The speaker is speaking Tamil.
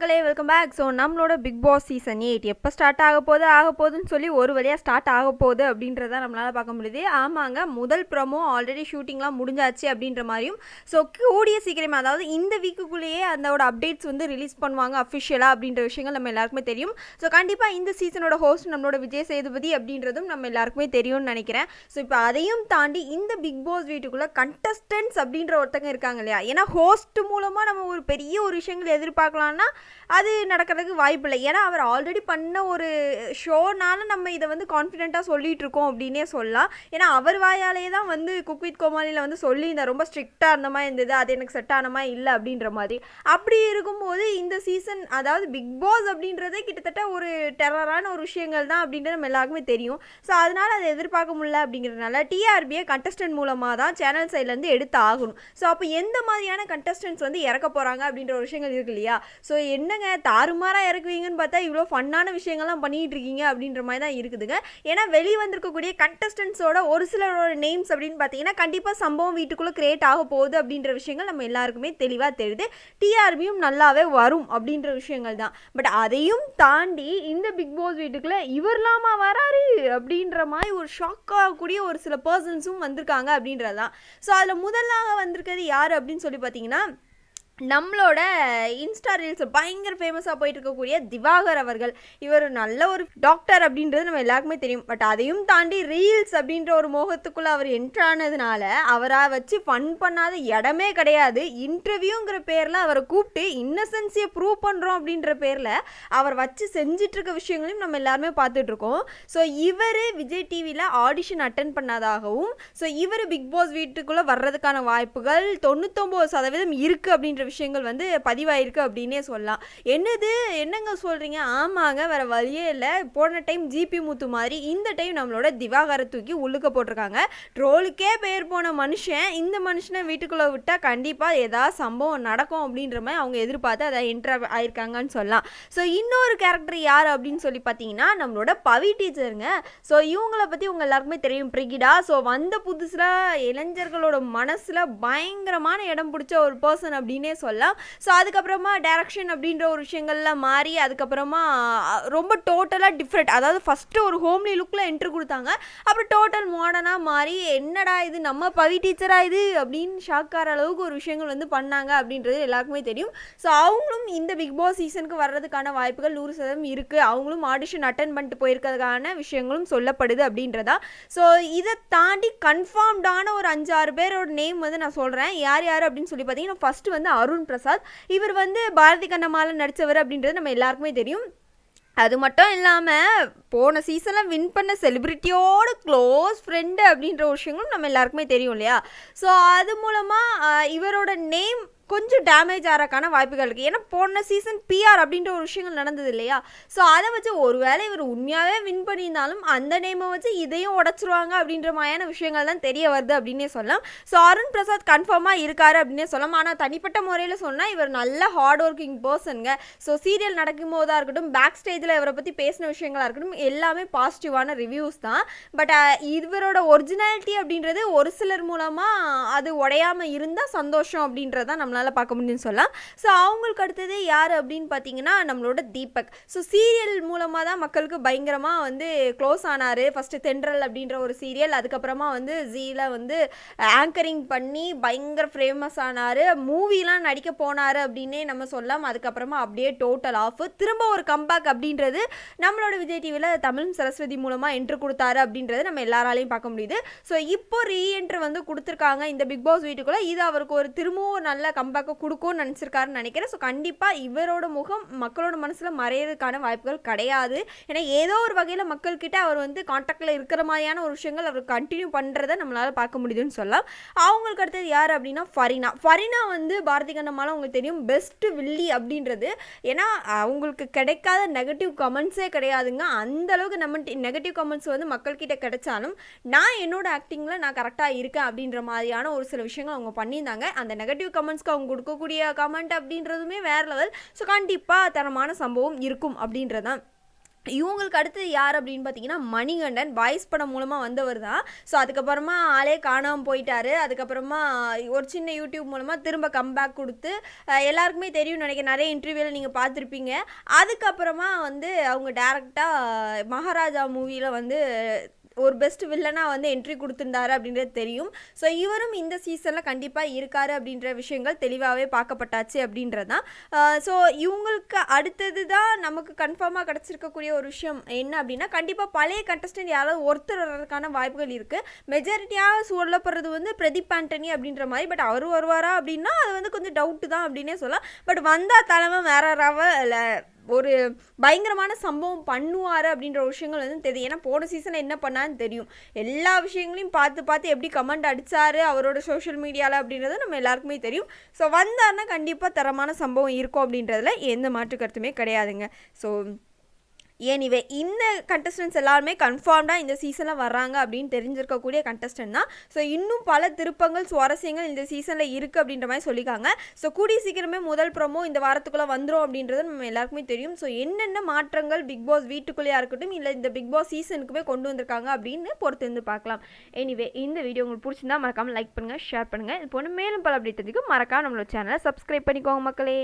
மக்களே வெல்கம் பேக் ஸோ நம்மளோட பிக் பாஸ் சீசன் எயிட் எப்போ ஸ்டார்ட் ஆக போகுது ஆக போகுதுன்னு சொல்லி ஒரு வழியாக ஸ்டார்ட் ஆக போகுது அப்படின்றத நம்மளால் பார்க்க முடியுது. ஆமாங்க முதல் ப்ரமோ ஆல்ரெடி ஷூட்டிங்லாம் முடிஞ்சாச்சு அப்படின்ற மாதிரியும். ஸோ கூடிய சீக்கிரமாக அதாவது இந்த வீக்குக்குள்ளேயே அதோட அப்டேட்ஸ் வந்து ரிலீஸ் பண்ணுவாங்க அஃபிஷியலாக அப்படின்ற விஷயங்கள் நம்ம எல்லாருக்குமே தெரியும். ஸோ கண்டிப்பாக இந்த சீசனோட ஹோஸ்ட் நம்மளோட விஜய் சேதுபதி அப்படின்றதும் நம்ம எல்லாருக்குமே தெரியும்னு நினைக்கிறேன். ஸோ இப்போ அதையும் தாண்டி இந்த பிக் பாஸ் வீட்டுக்குள்ளே கண்டஸ்டன்ஸ் அப்படின்ற ஒருத்தங்க இருக்காங்க இல்லையா? ஏன்னா ஹோஸ்ட் மூலமாக நம்ம ஒரு பெரிய ஒரு விஷயங்கள் எதிர்பார்க்கலாம்னா அது நடக்கிறதுக்கு வாய்ப்பு இல்லை ஏன்னா அவர் ஆல்ரெடி பண்ண ஒரு ஷோனால நம்ம இதை வந்து கான்ஃபிடென்ட்டாக சொல்லிட்டு இருக்கோம் அப்படின்னே சொல்லலாம். ஏன்னா அவர் வாயாலேயே தான் வந்து குக் வித் கோமாளியில் வந்து சொல்லியிருந்தார். ரொம்ப ஸ்ட்ரிக்டாக இருந்த மாதிரி இருந்தது. அது எனக்கு செட் ஆன மாதிரி இல்லை அப்படின்ற மாதிரி. அப்படி இருக்கும்போது இந்த சீசன் அதாவது பிக் பாஸ் அப்படின்றதே கிட்டத்தட்ட ஒரு டெரரான ஒரு விஷயங்கள் தான் அப்படின்றது நம்ம எல்லாருக்குமே தெரியும். ஸோ அதனால் அதை எதிர்பார்க்க முடியல அப்படிங்கிறதுனால டிஆர்பியை கண்டஸ்டன்ட் மூலமாக தான் சேனல் சைட்லேருந்து எடுத்து ஆகணும் ஸோ அப்போ எந்த மாதிரியான கண்டஸ்டன்ஸ் வந்து இறக்க போகிறாங்க அப்படின்ற ஒரு விஷயங்கள் இருக்கு இல்லையா? ஸோ என்னங்க தாறுமாறாக இறக்குவீங்கன்னு பார்த்தா இவ்வளோ ஃபன்னான விஷயங்கள்லாம் பண்ணிட்டு இருக்கீங்க அப்படின்ற மாதிரி தான் இருக்குதுங்க. ஏன்னா வெளியே வந்திருக்கக்கூடிய கண்டஸ்டன்ஸோட ஒரு சிலரோட நேம்ஸ் அப்படின்னு பார்த்தீங்கன்னா கண்டிப்பாக சம்பவம் வீட்டுக்குள்ளே கிரியேட் ஆக போகுது அப்படின்ற விஷயங்கள் நம்ம எல்லாருக்குமே தெளிவாக தெரியுது. டிஆர்பியும் நல்லாவே வரும் அப்படின்ற விஷயங்கள் தான். பட் அதையும் தாண்டி இந்த பிக் பாஸ் வீட்டுக்குள்ளே இவர்லாமா வராரு அப்படின்ற மாதிரி ஒரு ஷாக் ஆகக்கூடிய ஒரு சில பர்சன்ஸும் வந்திருக்காங்க அப்படின்றது தான் ஸோ அதில் முதலாக வந்திருக்கிறது யார் அப்படின்னு சொல்லி பார்த்தீங்கன்னா நம்மளோட இன்ஸ்டா ரீல்ஸ் பயங்கர ஃபேமஸாக போயிட்டு இருக்கக்கூடிய திவாகர் அவர்கள். இவர் நல்ல ஒரு டாக்டர் அப்படின்றது நம்ம எல்லாருக்குமே தெரியும். பட் அதையும் தாண்டி ரீல்ஸ் அப்படின்ற ஒரு மோகத்துக்குள்ளே அவர் என்ட்ரானதுனால அவரை வச்சு ஃபன் பண்ணாத இடமே கிடையாது. இன்டர்வியூங்கிற பேரில் அவரை கூப்பிட்டு இன்னசென்ஸியை ப்ரூவ் பண்ணுறோம் அப்படின்ற பேரில் அவர் வச்சு செஞ்சிட்ருக்க விஷயங்களையும் நம்ம எல்லாருமே பார்த்துட்ருக்கோம் ஸோ இவர் விஜய் டிவியில் ஆடிஷன் அட்டன் பண்ணாதாகவும் ஸோ இவர் பிக் பாஸ் வீட்டுக்குள்ளே வர்றதுக்கான வாய்ப்புகள் தொண்ணூத்தொம்பது சதவீதம் இருக்குது அப்படின்ற விஷயங்கள் வந்து பதிவாயிருக்கு அப்படின்னே சொல்லலாம். என்னது? என்னங்க சொல்கிறீங்க ஆமாங்க வேறு வழியே இல்லை. போன டைம் ஜிபி முத்து மாதிரி இந்த டைம் நம்மளோட திவாகரை தூக்கி உள்ளுக்க போட்டிருக்காங்க. ட்ரோலுக்கே பேர் போன மனுஷன் இந்த மனுஷனை வீட்டுக்குள்ளே விட்டால் கண்டிப்பாக ஏதாவது சம்பவம் நடக்கும் அப்படின்ற மாதிரி அவங்க எதிர்பார்த்து அதை என்ட்ரு ஆயிருக்காங்கன்னு சொல்லலாம். ஸோ இன்னொரு கேரக்டர் யார் அப்படின்னு சொல்லி பார்த்தீங்கன்னா நம்மளோட பவி டீச்சருங்க. ஸோ இவங்கள பற்றி உங்கள் எல்லாருக்குமே தெரியும். பிரிகிடா. ஸோ வந்த புதுசில் இளைஞர்களோட மனசில் பயங்கரமான இடம் பிடிச்ச ஒரு பர்சன் அப்படின்னே சொல்லலாம். ஸோ அதுக்கப்புறமா டேரக்ஷன் அப்படின்ற ஒரு விஷயங்கள்லாம் மாறி அதுக்கப்புறமா ரொம்ப டோட்டலாக டிஃப்ரெண்ட் அதாவது ஃபஸ்ட்டு ஒரு ஹோம்லி லுக்கில் என்ட்ரு கொடுத்தாங்க. அப்புறம் டோட்டல் மாடர்னாக மாறி என்னடா இது? நம்ம பவி டீச்சராக இது? அப்படின்னு ஷாக் ஆகிற அளவுக்கு ஒரு விஷயங்கள் வந்து பண்ணாங்க அப்படின்றது எல்லாருக்குமே தெரியும். ஸோ அவங்களும் இந்த பிக் பாஸ் சீசனுக்கு வர்றதுக்கான வாய்ப்புகள் நூறு சதவீதம் இருக்குது அவங்களும் ஆடிஷன் அட்டன் பண்ணிட்டு போயிருக்கிறதுக்கான விஷயங்களும் சொல்லப்படுது அப்படின்றதா. ஸோ இதை தாண்டி கன்ஃபார்ம்டான ஒரு அஞ்சாறு பேரோட நேம் வந்து நான் சொல்கிறேன் யார் யார் அப்படின்னு சொல்லி பார்த்தீங்கன்னா ஃபஸ்ட்டு வந்து அருண் பிரசாத். இவர் வந்து பாரதி கண்ணமால நடித்தவர் அப்படின்றது நம்ம எல்லாருக்குமே தெரியும். அது மட்டும் இல்லாமல் போன சீசனில் வின் பண்ண செலிப்ரிட்டியோட க்ளோஸ் ஃப்ரெண்டு அப்படின்ற விஷயங்களும் நம்ம எல்லாருக்குமே தெரியும் இல்லையா? ஸோ அது மூலமாக இவரோட நேம் கொஞ்சம் டேமேஜ் ஆகிறக்கான வாய்ப்புகள் இருக்குது ஏன்னா போன சீசன் பிஆர் அப்படின்ற ஒரு விஷயங்கள் நடந்தது இல்லையா? ஸோ அதை வச்சு ஒருவேளை இவர் உண்மையாகவே வின் பண்ணியிருந்தாலும் அந்த நேமை வச்சு இதையும் உடச்சிருவாங்க அப்படின்ற மாதிரியான விஷயங்கள் தான் தெரிய வருது அப்படின்னே சொல்லலாம். ஸோ அருண் பிரசாத் கன்ஃபார்மாக இருக்காரு அப்படின்னே சொல்லலாம். ஆனால் தனிப்பட்ட முறையில் சொன்னால் இவர் நல்ல ஹார்ட் ஒர்க்கிங் பர்சனுங்க ஸோ சீரியல் நடக்கும் போதாக இருக்கட்டும் பேக் ஸ்டேஜில் இவரை பற்றி பேசின விஷயங்களாக இருக்கட்டும் எல்லாமே பாசிட்டிவான ரிவ்யூஸ் தான். பட் இவரோட ஒரிஜினாலிட்டி அப்படின்றது ஒரு சிலர் மூலமாக அது உடையாமல் இருந்தால் சந்தோஷம் அப்படின்றத நம்மளால் பார்க்க முடியும்னு சொல்லலாம். ஸோ அவங்களுக்கு அடுத்தது யார் அப்படின்னு பார்த்தீங்கன்னா நம்மளோட தீபக். ஸோ சீரியல் மூலமாக தான் மக்களுக்கு பயங்கரமாக வந்து க்ளோஸ் ஆனார். ஃபஸ்ட்டு தென்றல் அப்படின்ற ஒரு சீரியல் அதுக்கப்புறமா வந்து ஜீல வந்து ஆங்கரிங் பண்ணி பயங்கர ஃபேமஸ் ஆனார். மூவிலாம் நடிக்க போனார் அப்படின்னே நம்ம சொல்லலாம். அதுக்கப்புறமா அப்படியே டோட்டல் ஆஃப் திரும்ப ஒரு கம்பேக் அப்படின்றது நம்மளோட விஜய் டிவியில் தமிழ் சரஸ்வதி மூலமாக என்ட்ரு கொடுத்தாரு அப்படின்றது நம்ம எல்லாராலையும் பார்க்க முடியுது. ஸோ இப்போ ரீஎன்ட்ரு வந்து கொடுத்துருக்காங்க இந்த பிக் பாஸ் வீட்டுக்குள்ளே. இது அவருக்கு ஒரு திரும்பவும் நல்ல நல்ல கம்பேக்கை கொடுக்கும்னு நினச்சிருக்காருன்னு நினைக்கிறேன். ஸோ கண்டிப்பாக இவரோட முகம் மக்களோட மனசில் மறையிறதுக்கான வாய்ப்புகள் கிடையாது. ஏன்னா ஏதோ ஒரு வகையில் மக்கள்கிட்ட அவர் வந்து காண்டாக்டில் இருக்கிற மாதிரியான ஒரு விஷயங்கள் அவர் கண்டினியூ பண்ணுறதை நம்மளால் பார்க்க முடியுதுன்னு சொல்லலாம். அவங்களுக்கு அடுத்தது யார் அப்படின்னா ஃபரினா. ஃபரினா வந்து பாரதி கண்ணம்மாலாம் உங்களுக்கு தெரியும் பெஸ்ட் வில்லி அப்படின்றது. ஏன்னா அவங்களுக்கு கிடைக்காத நெகட்டிவ் கமெண்ட்ஸே கிடையாதுங்க. அந்த அளவுக்கு நம்ம நெகட்டிவ் கமெண்ட்ஸ் வந்து மக்கள்கிட்ட கிடைச்சாலும் நான் என்னோட ஆக்டிங்கில் நான் கரெக்டாக இருக்கேன் அப்படின்ற மாதிரியான ஒரு சில விஷயங்கள் அவங்க பண்ணியிருந்தாங்க. அந்த நெகட்டிவ் கமெண்ட்ஸ்க்கு அவங்க கொடுக்கக்கூடிய கமெண்ட் அப்படின்றதுமே வேறு லெவல் ஸோ கண்டிப்பாக தரமான சம்பவம் இருக்கும் அப்படின்றதான் இவங்களுக்கு அடுத்து யார் அப்படின்னு பார்த்தீங்கன்னா மணிகண்டன். பாய்ஸ் படம் மூலமாக வந்தவர் தான். ஸோ அதுக்கப்புறமா ஆளே காணாமல் போயிட்டாரு. அதுக்கப்புறமா ஒரு சின்ன யூடியூப் மூலமாக திரும்ப கம்பேக் கொடுத்து எல்லாருக்குமே தெரியும் நினைக்க நிறைய இன்டர்வியூவில் நீங்கள் பார்த்துருப்பீங்க. அதுக்கப்புறமா வந்து அவங்க டேரெக்டாக மகாராஜா மூவியில் வந்து ஒரு பெஸ்ட் வில்லனாக வந்து என்ட்ரி கொடுத்துருந்தாரு அப்படின்றது தெரியும். ஸோ இவரும் இந்த சீசனில் கண்டிப்பாக இருக்காரு அப்படின்ற விஷயங்கள் தெளிவாகவே பார்க்கப்பட்டாச்சு அப்படின்றதான் ஸோ இவங்களுக்கு அடுத்தது தான் நமக்கு கன்ஃபார்மாக கிடச்சிருக்கக்கூடிய ஒரு விஷயம் என்ன அப்படின்னா கண்டிப்பாக பழைய கண்டஸ்டன்ட் யாராவது ஒருத்தர் வர்றதுக்கான வாய்ப்புகள் இருக்குது மெஜாரிட்டியாக சொல்லப்படுறது வந்து பிரதீப் ஆண்டனி அப்படின்ற மாதிரி பட் அவர் வருவாரா அப்படின்னா அது வந்து கொஞ்சம் டவுட்டு தான் அப்படின்னே சொல்லலாம். பட் வந்தால் தலைமை வேற இல்லை ஒரு பயங்கரமான சம்பவம் பண்ணுவார் அப்படின்ற விஷயங்கள் வந்து தெரியும். ஏன்னா போன சீசனில் என்ன பண்ணான்னு தெரியும். எல்லா விஷயங்களையும் பார்த்து பார்த்து எப்படி கமெண்ட் அடித்தார் அவரோட சோஷியல் மீடியாவில் அப்படின்றது நம்ம எல்லாருக்குமே தெரியும். ஸோ வந்தாருன்னா கண்டிப்பாக தரமான சம்பவம் இருக்கும் அப்படின்றதுல எந்த மாற்று கருத்துமே கிடையாதுங்க. ஸோ எனிவே இந்த கண்டஸ்டன்ஸ் எல்லாருமே கன்ஃபார்ம்டாக இந்த சீசனில் வர்றாங்க அப்படின்னு தெரிஞ்சிருக்கக்கூடிய கண்டஸ்டன்ட் தான். ஸோ இன்னும் பல திருப்பங்கள் சுவாரஸ்யங்கள் இந்த சீசனில் இருக்குது அப்படின்ற மாதிரி சொல்லியிருக்காங்க. ஸோ கூடிய சீக்கிரமே முதல் ப்ரோமோ இந்த வாரத்துக்குள்ளே வந்துடும் அப்படின்றது நம்ம எல்லாருக்குமே தெரியும். ஸோ என்னென்ன மாற்றங்கள் பிக் பாஸ் வீட்டுக்குள்ளேயா இருக்கட்டும் இல்லை இந்த பிக் பாஸ் சீசனுக்குமே கொண்டு வந்திருக்காங்க அப்படின்னு பொறுத்து இருந்து பார்க்கலாம். எனிவே இந்த வீடியோ உங்களுக்கு பிடிச்சிருந்தா மறக்காமல் லைக் பண்ணுங்கள் ஷேர் பண்ணுங்கள் இது போன மேலும் பல அப்படி தெரிஞ்சுக்கும் மறக்காம நம்மளோட சேனலை சப்ஸ்கிரைப் பண்ணிக்கோங்க மக்களே.